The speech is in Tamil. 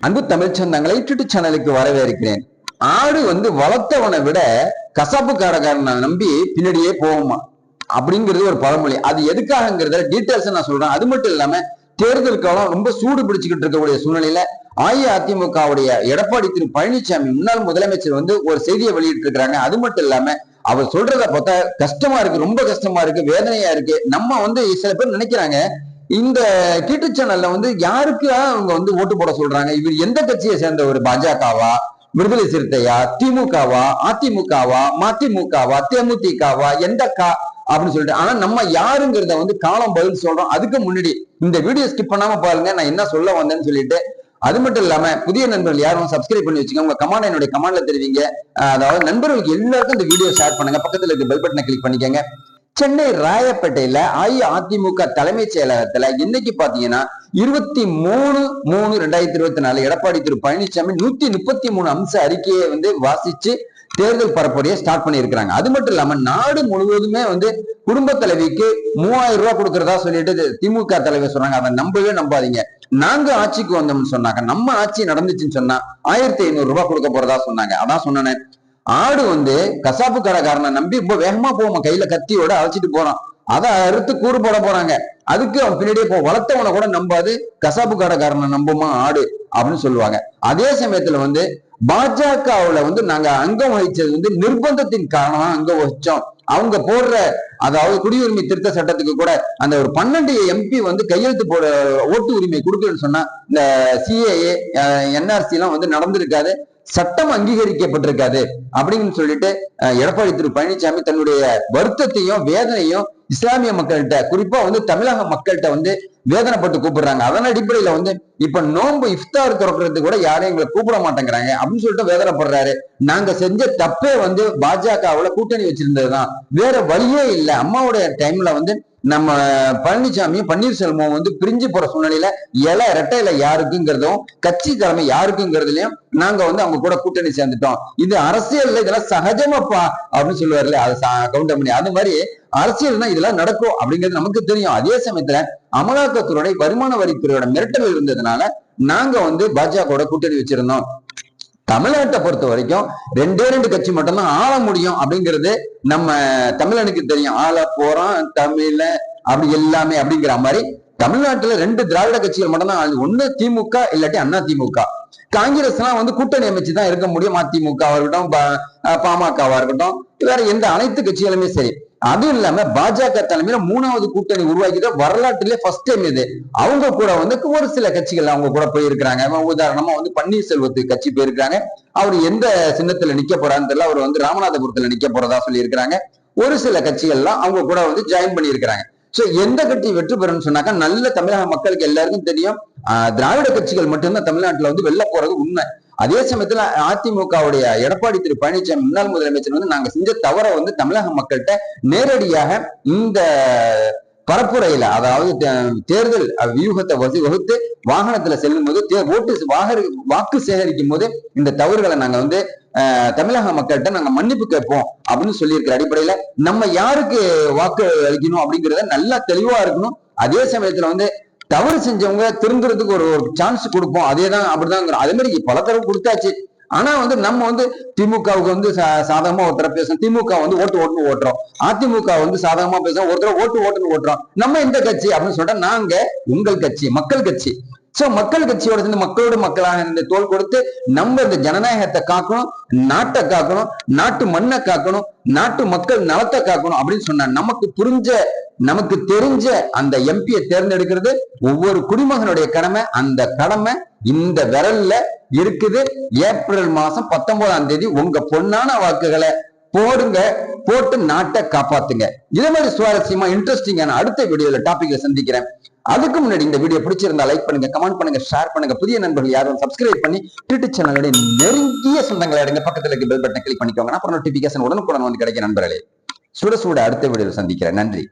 அன்பு தமிழ் சொந்தங்களை யூடியூப் சேனலுக்கு வரவேற்கிறேன். ஆடு வந்து வளர்த்தவனை விட கசாப்பு காரக்காரனை நம்பி பின்னாடியே போகுமா? அப்படிங்கிறது ஒரு பழமொழி. அது எதுக்காகங்கிறத டீட்டெயில்ஸ் நான் சொல்றேன். அது மட்டும் இல்லாம தேர்தல் காலம் ரொம்ப சூடு பிடிச்சுக்கிட்டு இருக்கக்கூடிய சூழ்நிலையில அஇஅதிமுகவுடைய எடப்பாடி திரு பழனிசாமி முன்னாள் முதலமைச்சர் வந்து ஒரு செய்தியை வெளியிட்டு இருக்கிறாங்க அது மட்டும் இல்லாம அவர் சொல்றத பார்த்தா கஷ்டமா இருக்கு ரொம்ப கஷ்டமா இருக்கு வேதனையா இருக்கு. நம்ம வந்து சில பேர் நினைக்கிறாங்க இந்த கீட்டு சேனல்ல வந்து யாருக்கு அவங்க வந்து ஓட்டு போட சொல்றாங்க? இவர் எந்த கட்சியை சேர்ந்த ஒரு பாஜகவா? விடுதலை சிறுத்தையா? திமுகவா? அதிமுகவா? மதிமுகவா? தேமுதிகவா? எந்த கா அப்படின்னு சொல்லிட்டு. ஆனா நம்ம யாருங்கிறத வந்து காலம் பதில் சொல்றோம். அதுக்கு முன்னாடி இந்த வீடியோ ஸ்கிப் பண்ணாம பாருங்க. நான் என்ன சொல்ல வந்தேன்னு சொல்லிட்டு. அது மட்டும் இல்லாம புதிய நண்பர்கள் யாரும் சப்ஸ்கிரைப் பண்ணி வச்சுக்கோங்க. உங்க கமாண்ட் என்னுடைய கமாண்ட்ல தெரிவிங்க. அதாவது நண்பர்களுக்கு எல்லாருக்கும் இந்த வீடியோ ஷேர் பண்ணுங்க. பக்கத்துல இருக்க பெல் பட்டனை கிளிக் பண்ணிக்கோங்க. சென்னை ராயப்பேட்டையில அஇஅதிமுக தலைமைச் செயலகத்துல இன்னைக்கு பாத்தீங்கன்னா இருபத்தி மூணு மூணு ரெண்டாயிரத்தி இருபத்தி நாலு எடப்பாடி திரு பழனிசாமி நூத்தி முப்பத்தி மூணு அம்ச அறிக்கையை வந்து வாசிச்சு தேர்தல் பரப்புரையை ஸ்டார்ட் பண்ணியிருக்கிறாங்க. அது மட்டும் இல்லாம நாடு முழுவதுமே வந்து குடும்ப தலைவிக்கு மூவாயிரம் ரூபாய் கொடுக்கறதா சொல்லிட்டு திமுக தலைவர் சொன்னாங்க அதை நம்பவே நம்பாதீங்க. நாங்க ஆட்சிக்கு வந்தோம்னு சொன்னாங்க. நம்ம ஆட்சி நடந்துச்சுன்னு சொன்னா ஆயிரத்தி ஐநூறு ரூபாய் கொடுக்க போறதா சொன்னாங்க. அதான் சொன்னேன். ஆடு வந்து கசாப்பு கடைக்காரனை நம்பி ரொம்ப வேகமா போவோம். கையில கத்தியோட அழைச்சிட்டு போறான். அதை அறுத்து கூறு போட போறாங்க. அதுக்கு அவன் பின்னாடியே போ வளர்த்தவனை கூட நம்பாது கசாப்பு கடைக்காரனை நம்புமா ஆடு அப்படின்னு சொல்லுவாங்க. அதே சமயத்துல வந்து பாஜகவுல வந்து நாங்க அங்கம் வகிச்சது வந்து நிர்பந்தத்தின் காரணமா அங்கம் வகிச்சோம். அவங்க போடுற அதாவது குடியுரிமை திருத்த சட்டத்துக்கு கூட அந்த ஒரு பன்னெண்டு எம்பி வந்து கையெழுத்து போட ஓட்டு உரிமை கொடுக்கலன்னு சொன்னா இந்த சிஏஏ என்ஆர்சி எல்லாம் வந்து நடந்திருக்காது. சட்டம் அங்கீகரிக்கப்பட்டிருக்காது அப்படின்னு சொல்லிட்டு எடப்பாடி திரு பழனிசாமி தன்னுடைய வருத்தத்தையும் வேதனையும் இஸ்லாமிய மக்கள்கிட்ட குறிப்பா வந்து தமிழக மக்கள்கிட்ட வந்து வேதனைப்பட்டு கூப்பிடுறாங்க. அதன் அடிப்படையில வந்து இப்ப நோன்பு இஃப்தார் திறக்கிறதுக்கு கூட யாரையும் எங்களை கூப்பிட மாட்டேங்கிறாங்க அப்படின்னு சொல்லிட்டு வேதனைப்படுறாரு. நாங்க செஞ்ச தப்பே வந்து பாஜகவுல கூட்டணி வச்சிருந்ததுதான். வேற வழியே இல்லை. அம்மாவுடைய டைம்ல வந்து நம்ம பழனிசாமியும் பன்னீர்செல்வம் வந்து பிரிஞ்சு போற சூழ்நிலையில இலை இரட்டை இல யாருக்குங்கிறதும் கட்சி தலைமை யாருக்குங்கிறதுலயும் நாங்க வந்து அவங்க கூட கூட்டணி சேர்ந்துட்டோம். இது அரசியல்ல இதெல்லாம் சகஜமாப்பா அப்படின்னு சொல்லுவார்ல அது கவுண்டர் பண்ணி அது மாதிரி அரசியல்னா இதெல்லாம் நடக்கும் அப்படிங்கிறது நமக்கு தெரியும். அதே சமயத்துல அமலாக்கத்துறையோட வருமான வரித்துறையோட மிரட்டல் இருந்ததுனால நாங்க வந்து பாஜகவோட கூட்டணி வச்சிருந்தோம். தமிழ்நாட்டை பொறுத்த வரைக்கும் ரெண்டே ரெண்டு கட்சி மட்டும்தான் ஆள முடியும் அப்படிங்கிறது நம்ம தமிழனுக்கு தெரியும். ஆள போறோம் தமிழ அப்படி எல்லாமே அப்படிங்கிற மாதிரி தமிழ்நாட்டுல ரெண்டு திராவிட கட்சிகள் மட்டும்தான் ஆளுது. ஒண்ணு திமுக இல்லாட்டி அண்ணா திமுக. காங்கிரஸ் எல்லாம் வந்து கூட்டணி அமைச்சு தான் இருக்க முடியும். அதிமுகவா இருக்கட்டும் பா- பாமகவா இருக்கட்டும். வேற எந்த அனைத்து கட்சிகளுமே சரி. அதுவும் இல்லாம பாஜக தலைமையில மூணாவது கூட்டணி உருவாக்கிட்ட வரலாற்றிலே ஃபர்ஸ்ட் டைம் இது. அவங்க கூட வந்து ஒரு சில கட்சிகள் அவங்க கூட போயிருக்கிறாங்க. உதாரணமா வந்து பன்னீர்செல்வத்து கட்சி போயிருக்காங்க அவர் எந்த சின்னத்துல நிக்க போறான்னு தெரியல. அவர் வந்து ராமநாதபுரத்துல நிக்க போறதா சொல்லியிருக்கிறாங்க. ஒரு சில கட்சிகள்லாம் அவங்க கூட வந்து ஜாயின் பண்ணியிருக்கிறாங்க. சோ எந்த கட்சி வெற்றி பெறும்னு சொன்னாக்கா நல்ல தமிழக மக்களுக்கு எல்லாருக்கும் தெரியும். திராவிட கட்சிகள் மட்டும்தான் தமிழ்நாட்டுல வந்து வெளில போறது உண்மை. அதே சமயத்துல அதிமுகவுடைய எடப்பாடி திரு பழனிசாமி முன்னாள் முதலமைச்சர் வந்து நாங்க செஞ்ச தவறை வந்து தமிழக மக்கள்கிட்ட நேரடியாக இந்த பரப்புரையில அதாவது தே- தேர்தல் வியூகத்தை வகுத்து வாகனத்துல செல்லும் போது தே- ஓட்டு வாகரு வாக்கு சேகரிக்கும் போது இந்த தவறுகளை நாங்க வந்து தமிழக மக்கள்கிட்ட நாங்க மன்னிப்பு கேட்போம் அப்படின்னு சொல்லியிருக்கிற அடிப்படையில நம்ம யாருக்கு வாக்கு அளிக்கணும் அப்படிங்கிறத நல்லா தெளிவா இருக்கணும். அதே சமயத்துல வந்து தவறு செஞ்சவங்க திருந்துறதுக்கு ஒரு ஒரு சான்ஸ் கொடுப்போம். அதேதான் அப்படிதான் அதே மாதிரி பல தடவை கொடுத்தாச்சு. ஆனா வந்து நம்ம வந்து திமுகவுக்கு வந்து சா- சாதகமா ஒருத்தர பேசுறோம். திமுக வந்து ஓட்டு ஓட்டுன்னு ஓட்டுறோம். அதிமுக வந்து சாதகமா பேசுறோம். ஒருத்தர ஓட்டு ஓட்டுன்னு ஓட்டுறோம். நம்ம இந்த கட்சி அப்படின்னு சொல்லிட்டா நாங்க உங்கள் கட்சி மக்கள் கட்சி. சோ மக்கள் கட்சியோட சேர்ந்து மக்களோட மக்களாக இருந்து தோல் கொடுத்து நம்ம இந்த ஜனநாயகத்தை காக்கணும் நாட்டை காக்கணும் நாட்டு மண்ணை காக்கணும் நாட்டு மக்கள் நலத்தை காக்கணும் அப்படின்னு சொன்னா நமக்கு புரிஞ்ச நமக்கு தெரிஞ்ச அந்த எம்பியை தேர்ந்தெடுக்கிறது. ஒவ்வொரு குடிமகனுடைய கடமை அந்த கடமை இந்த விரல்ல இருக்குது. ஏப்ரல் மாசம் பத்தொன்பதாம் தேதி உங்க பொன்னான வாக்குகளை போடுங்க போட்டு நாட்டை காப்பாத்துங்க. இதே மாதிரி சுவாரஸ்யமா இன்ட்ரெஸ்டிங்கான அடுத்த வீடியோல டாபிக்ல சந்திக்கிறேன். அதுக்கு முன்னாடி இந்த வீடியோ பிடிச்சிருந்தா லைக் பண்ணுங்க கமெண்ட் பண்ணுங்க ஷேர் பண்ணுங்க. புதிய நண்பர்கள் யாரும் சப்ஸ்கிரைப் பண்ணி டிவிட்டர் சேனலுடைய நெருங்கிய சொந்தங்களை அடங்க. பக்கத்துல இருக்க பெல் பட்டனை கிளிக் பண்ணிக்கோங்க. அப்புறம் நோட்டிபிகேஷன் உடனுக்குடன் வந்து கிடைக்க நண்பர்களே. சுட சுட அடுத்த வீடியோல சந்திக்கிறேன். நன்றி.